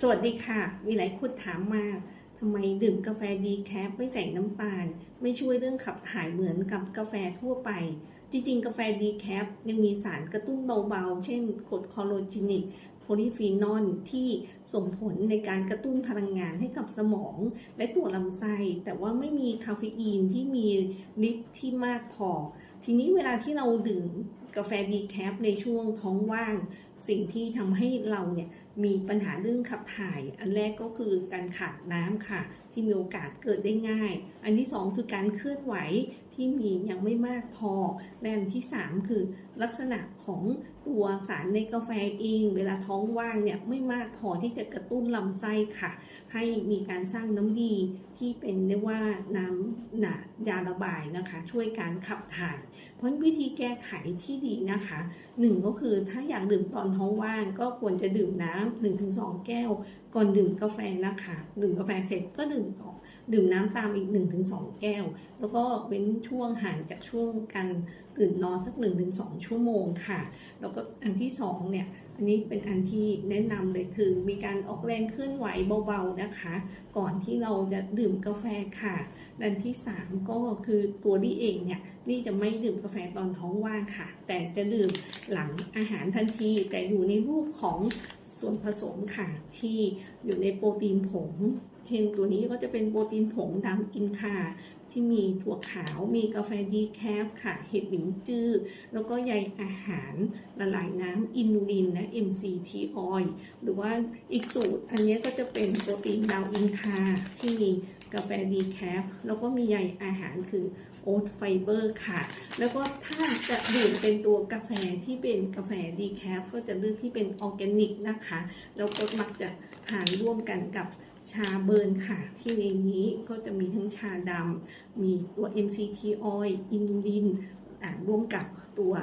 สวัสดีค่ะ มีหลายคนถามมาทำไมดื่มกาแฟดีแคปไม่ใส่น้ำตาล ไม่ช่วยเรื่องขับถ่ายเหมือนกับกาแฟทั่วไป จริงๆ กาแฟดีแคปยังมีสารกระตุ้นเบาๆ เช่นกรดคอโลจินิกโพลีฟีนอลที่ส่งผลในการกระตุ้นพลังงานให้กับสมอง และตัวลำไส้ แต่ว่าไม่มีคาเฟอีนที่มีฤทธิ์ที่มากพอ ทีนี้เวลาที่เราดื่ม กาแฟดีแคปในช่วงท้องว่าง สิ่งที่ทำให้เราเนี่ยมีปัญหาเรื่องขับถ่าย อันแรกก็คือการขาดน้ำค่ะ ที่มีโอกาสเกิดได้ง่าย อันที่สองคือการเคลื่อนไหวที่มียังไม่มากพอ และอันที่สามคือลักษณะของตัวสารในกาแฟเอง เวลาท้องว่างเนี่ยไม่มากพอที่จะกระตุ้นลำไส้ค่ะ ให้มีการสร้างน้ำดีที่เป็นเรียกว่าน้ำหนายาระบายนะคะ ช่วยการขับถ่าย เพราะวิธีแก้ไขที่ดีนะคะหนึ่งก็คือถ้าอยากดื่มตอนท้องว่าง ก็ควรจะดื่มน้ำหนึ่งถึงสองแก้ว ก่อนดื่มกาแฟนะคะ ดื่มกาแฟเสร็จก็ดื่มต่อ ดื่มน้ำตามอีก1-2แก้ว แล้วก็เว้นช่วงห่างจากช่วงการตื่นนอนสัก1-2ชั่วโมงค่ะ แล้วก็อันที่2เนี่ยอันนี้เป็นอันที่แนะนำเลยคือมีการออกแรงเคลื่อนไหวเบาๆนะคะ ก่อนที่เราจะดื่มกาแฟค่ะอันที่ 3 ก็คือตัวนี่เองเนี่ยนี่จะไม่ดื่มกาแฟตอนท้องว่างค่ะ แต่จะดื่มหลังอาหารทันที แต่อยู่ในรูปของส่วนผสมค่ะ ที่อยู่ในโปรตีนผง เช่นตัวนี้ก็จะเป็นโปรตีนผงดำอินคาที่มีถั่วขาวมีกาแฟดีแคฟค่ะ เห็ดหลินจื้อ แล้วก็ใยอาหารละลายน้ำอินูลินและ MCT oil หรือว่าอีกสูตร อันนี้ก็จะเป็นโปรตีนดาวอินคาที่มี กาแฟดีแคฟแล้วก็มีใยอาหารคือโอ๊ตไฟเบอร์ค่ะ แล้วก็ถ้าจะดื่มเป็นตัวกาแฟที่เป็นกาแฟดีแคฟก็จะเลือกที่เป็นออร์แกนิกนะคะ แล้วก็มักจะทานร่วมกันกับชาเบิร์นค่ะ ที่ในนี้ก็จะมีทั้งชาดำมีตัว MCT oil อินลินร่วมกับตัว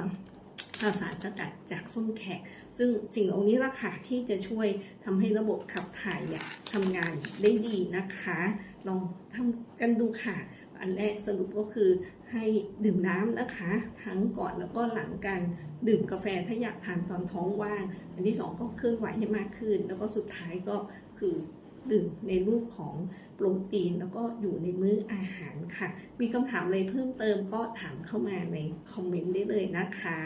สารสกัดจากส้มแขก ซึ่งสิ่งเหล่านี้ละค่ะที่จะช่วยทำให้ระบบขับถ่ายเนี่ยทำงานได้ดีนะคะ ลองทำกันดูค่ะ อันแรกสรุปก็คือให้ดื่มน้ำนะคะ ทั้งก่อนแล้วก็หลังการดื่มกาแฟถ้าอยากทานตอนท้องว่าง อันที่สองก็เคลื่อนไหวให้มากขึ้น แล้วก็สุดท้ายก็คือดื่มในรูปของโปรตีนแล้วก็อยู่ในมื้ออาหารค่ะ มีคำถามอะไรเพิ่มเติมก็ถามเข้ามาในคอมเมนต์ได้เลยนะคะ